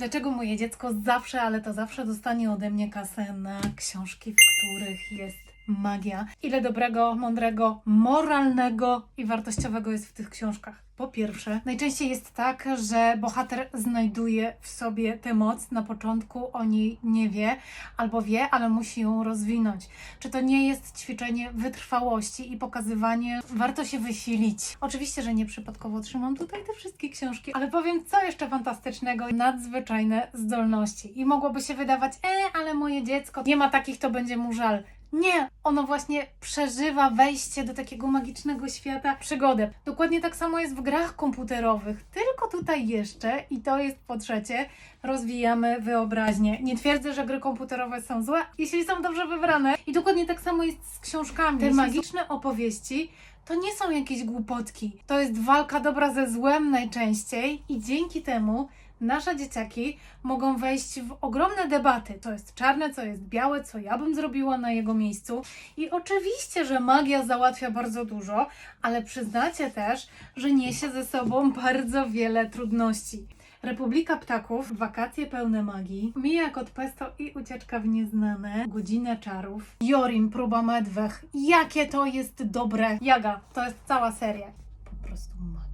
Dlaczego moje dziecko zawsze, ale to zawsze dostanie ode mnie kasę na książki, w których jest magia? Ile dobrego, mądrego, moralnego i wartościowego jest w tych książkach? Po pierwsze, najczęściej jest tak, że bohater znajduje w sobie tę moc. Na początku o niej nie wie, albo wie, ale musi ją rozwinąć. Czy to nie jest ćwiczenie wytrwałości i pokazywanie, warto się wysilić? Oczywiście, że nie przypadkowo trzymam tutaj te wszystkie książki, ale powiem, co jeszcze fantastycznego, nadzwyczajne zdolności. I mogłoby się wydawać, e, ale moje dziecko nie ma takich, to będzie mu żal. Nie, ono właśnie przeżywa wejście do takiego magicznego świata, przygodę. Dokładnie tak samo jest w grach komputerowych, tylko tutaj jeszcze, i to jest po trzecie, rozwijamy wyobraźnię. Nie twierdzę, że gry komputerowe są złe, jeśli są dobrze wybrane. I dokładnie tak samo jest z książkami. Te magiczne opowieści to nie są jakieś głupotki. To jest walka dobra ze złem najczęściej i dzięki temu nasze dzieciaki mogą wejść w ogromne debaty, co jest czarne, co jest białe, co ja bym zrobiła na jego miejscu. I oczywiście, że magia załatwia bardzo dużo, ale przyznacie też, że niesie ze sobą bardzo wiele trudności. Republika Ptaków, wakacje pełne magii, Mija kot pesto i ucieczka w nieznane, godzinę czarów, Jorim, próba medwech, jakie to jest dobre. Jaga, to jest cała seria. Po prostu magia.